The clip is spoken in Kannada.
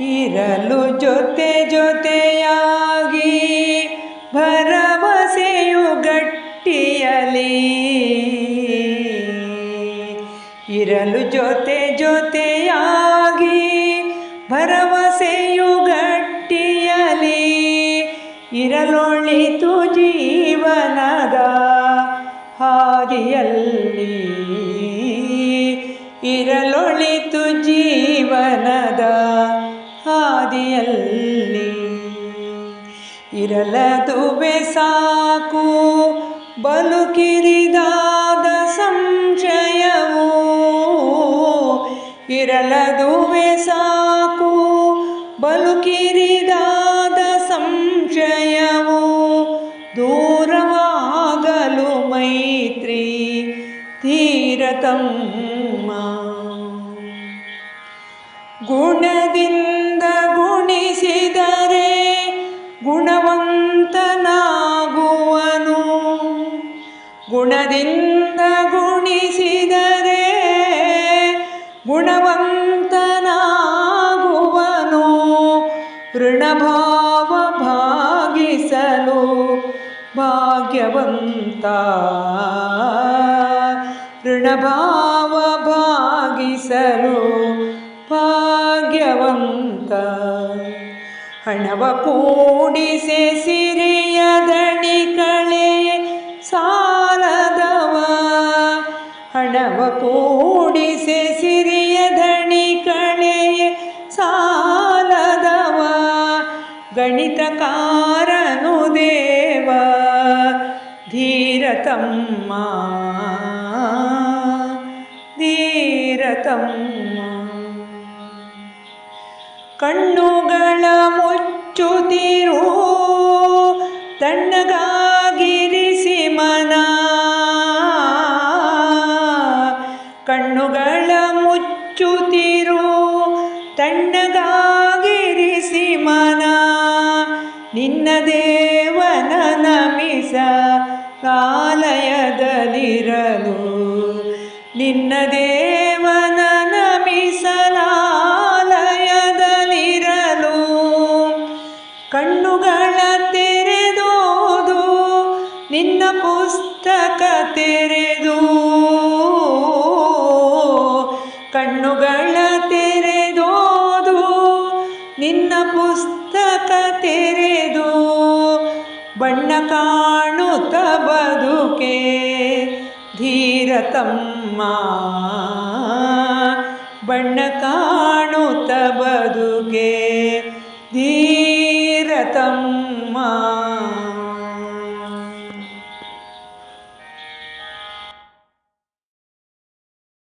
ಇರಲು ಜೊತೆ ಜೊತೆಯಾಗಿ ಭರವಸೆಯು ಗಟ್ಟಿಯಲಿ. ಇರಲು ಜೊತೆ ಜೊತೆಯಾಗಿ ಭರವಸೆಯು ಗಟ್ಟಿಯಲಿ. ಇರಲೊಳಿತು ಜೀವನದ ಹಾದಿಯಲ್ಲಿ. ಇರಲೊಳಿತು ಜೀವನದ ಹಾದಿಯಲ್ಲಿ ಇರಲದುವೆ ಸಾಕು. ಬಲು ಕಿರಿದಾದ ಸಂಶಯವು ಇರಲದುವೆ ಸಾಕು. ಬಲು ಕಿರಿದಾದ ಸಂಶಯವು ದೂರವಾಗಲು ಮೈತ್ರಿ ತೀರತಮ್ಮ. ಗುಣದಿಂದ ಗುಣದಿಂದ ಗುಣಿಸಿದರೆ ಗುಣವಂತನಾಗುವನು. ಋಣಭಾವ ಭಾಗಿಸಲು ಭಾಗ್ಯವಂತ. ಋಣಭಾವ ಭಾಗಿಸಲು ಭಾಗ್ಯವಂತ. ಹಣವ ಕೂಡಿಸೆ ಸಿರಿಯ ಕೂಡಿಸೆ ಸಿರಿಯ ದಣಿಕಳೆ ಸಾಲದವ. ಗಣಿತಕಾರನು ದೇವ ಧೀರತಮ್ಮ. ಧೀರತಮ್ಮ. ಕಣ್ಣುಗಳ ಮುಚ್ಚುತ್ತಿರು ತಣ್ಣಗಾಗಿರಿಸಿ ಕಣ್ಣುಗಳ ಮುಚ್ಚುತ್ತಿರು ತಣ್ಣಗಾಗಿರಿಸಿ ಮನ, ನಿನ್ನ ದೇವನ ನಮಿಸ ಕಾಲಯದಲ್ಲಿರಲು. ನಿನ್ನ ದೇವನ ನಮಿಸಲಾಲಯದಲ್ಲಿರಲು ಕಣ್ಣುಗಳ ತೆರೆದೋದು, ನಿನ್ನ ಪುಸ್ತಕ ತೆರೆದು ಕಣ್ಣುಗಳ ತೆರೆದೋದು ನಿನ್ನ ಪುಸ್ತಕ ತೆರೆದು ಬಣ್ಣ ಕಾಣುತ್ತ ಬದುಕೆ ಧೀರತಮ್ಮ. ಬಣ್ಣ ಕಾಣುತ್ತ ಬದುಕೆ ಧೀರತಮ್ಮ.